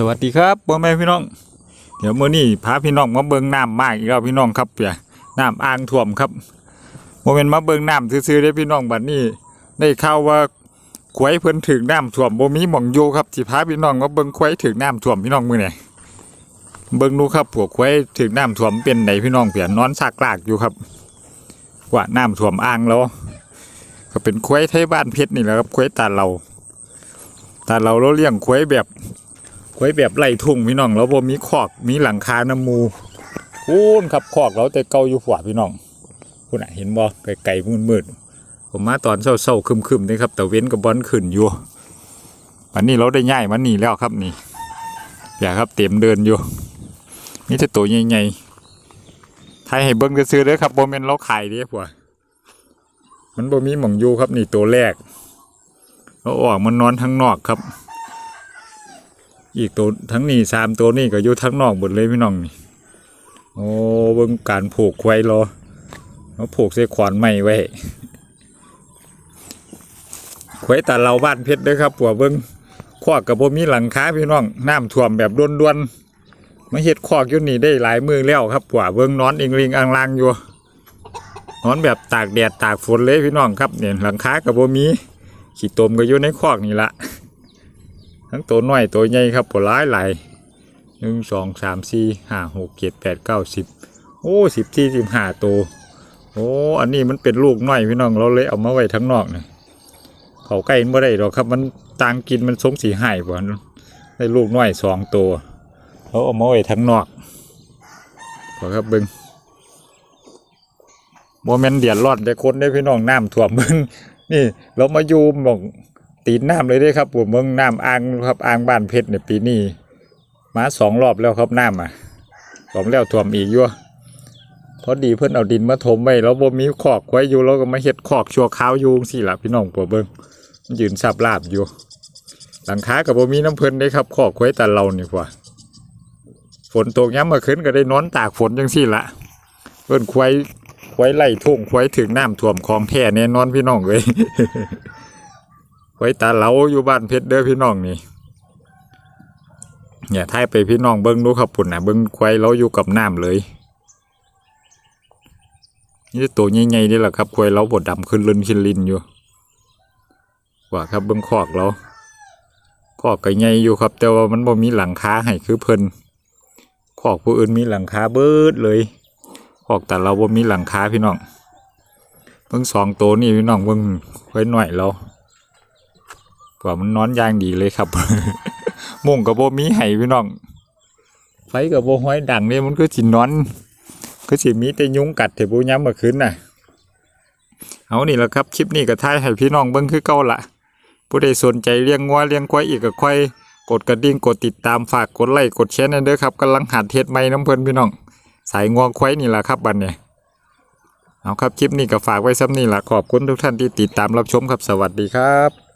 สวัสดีครับพ่อแม่พี่น้อง เดี๋ยวเมื้อนี้พาพี่น้องมาเบิ่งน้ำมากอีกแล้วพี่น้องครับเปียน้ำอ่างท่วมครับโมเมนต์มาเบิ่งน้ำซื่อๆได้พี่น้องบัดนี้ ได้ข่าวว่าขวยเพิ่นถึงน้ำท่วมบ่มีหม่องอยู่ครับสิพาพี่น้องมาเบิ่งขวยถึงน้ำท่วมพี่น้องมือนี้เบิ่งดูครับพวกขวยถึงน้ำท่วมเป็นไดพี่น้องเปียนอนซากลากอยู่ครับว่าน้ำท่วมอ่างแล้วก็เป็นขวยไทยบ้านเพชรนี่แหละครับขวยตาเราตาเราเราเลี้ยงขวยแบบ ไว้แบบไล่ทุ่งพี่น้องแล้วบ่มีขอกมีหลังคาน้ำมูพูนครับขอกเราแต่เก่าอยู่ขวาพี่น้องคุณเห็นบ่ไกลๆมืดๆผมมาตอนเช้าๆคึมๆนี่ครับ แต่เว้นกับบอลขึ้นอยู่วันนี้เราได้ย่ายมันนี่แล้วครับนี่อย่าครับเต็มเดินอยู่นี่จะตัวใหญ่ๆไทยให้เบิ้งซื้อเด้อครับบ่แม่นเราขายด้อผัวมันบ่มีหม่องอยู่ครับนี่ตัวแรกเราออกมันนอนทั้งนอกครับ อีกตัวทั้งนี้สามตัวนี้ก็อยู่ทั้งนอกหมดเลยพี่น้องนี่โอ้เบิ่งการผูกไว้รอเขาผูกใส่ขวานไม้ไว้ไว้ตาเราบ้านเพชรด้อครับปัวเบิ่งขอกกับบ่มีหลังคาพี่น้องน้ำท่วมแบบด่วนๆมาเฮ็ดขอกอยู่นี่ได้หลายมือแล้วครับปัวเบิ่งนอนอิงลิงอังลางอยู่นอนแบบตากแดดตากฝนเลยพี่น้องครับเนี่ยหลังคากับบ่มี ขี้ตมก็อยู่ในขอกนี่ละ ทั้งตัวน้อยตัวใหญ่ครับผลร้ายหลายหนึ่งสองสามสี่ห้าหกเจ็ดแปดเก้าสิบโอ้สิบสี่สิบห้าตัวโอ้อันนี้มันเป็นลูกน้อยพี่น้องเราเลยเอามาไว้ทั้งนอกเนี่ยเขาใกล้ไม่ได้หรอกครับ มันต่างกินมันสงสีหายบ่ได้ลูกน้อยสองตัวเราเอามาไว้ทั้งนอกขอครับเบิ้งโมเมนเดียดรอดแต่คนได้พี่น้องน้ำท่วมเบิ้งนี่เรามาอยู่หมอง ตีนน้ำเลยเด้ครับผมเมืองน้ำอ่างครับอ่างบ้านเพชรในปีนี้มาสองรอบแล้วครับน้ำอะสองแล้วท่วมอีกยู่พอดีเพิ่นเอาดินมาถมไว้แล้วบ่มีขอกไว้อยู่แล้วก็มาเฮ็ดขอกชัวคราวยู่สิล่ะพี่น้องปวเบิ่งมันยืนสับลาบอยู่ หลังคากับบ่มีน้ำเพิ่นได้ครับขอกไว้แต่เรานี่กว่าฝนตกย้ำมาขึ้นก็ได้นอนตากฝนจังสี่ละเพิ่นควายควายไล่ทุ่งควายถึงน้ำท่วมของแท้แน่นอนพี่น้องเลย ไว้ตาเหลาอยู่บ้านเพชรเด้อพี่น้องนี่อย่าท้ายไปพี่น้องเบิ้งดูครับปุ่นนะเบิ้งควายเราอยู่กับน้ำเลยนี่ตัวใหญ่ๆนี่แหละครับควายเราบดดำขึ้นลินขึ้นลินอยู่ว่าครับเบิ้งคอกเราคอกก็ใหญ่อยู่ครับ แต่ว่ามันบ่มีหลังคาให้คือเพิ่นคอกผู้อื่นมีหลังคาเบิดเลยคอกแต่เราบ่มีหลังคาพี่น้องเบิ้งสองตัวนี่พี่น้องเบิ้งควายหน่อยเรา ว่ามันนอนอย่างดีเลยครับมุ่งกับโบมีไห้พี่น้องไฟกับโบห้อยดังเนี่ยมันก็สินอน ก็สิมีแต่ยุงกัดเถอะโบย้ำมื่อคืนน่ะ เอานี่แหละครับคลิปนี้ก็ท้ายให้พี่น้องเบิ้งคือเก่าละผู้ใดสนใจเลี้ยงงัวเลี้ยงควายอีกก็ค่อยกดกระดิ่งกดติดตามฝากกดไลค์กดแชร์นั่นเด้อครับกำลังหัดเทศใหม่น้ำเพลินพี่น้อง สายงัวควายนี่แหละครับบัดเนี่ยเอาครับคลิปนี้ก็ฝากไว้ซ้ำนี่แหละขอบคุณทุกท่านที่ติดตามรับชมครับสวัสดีครับ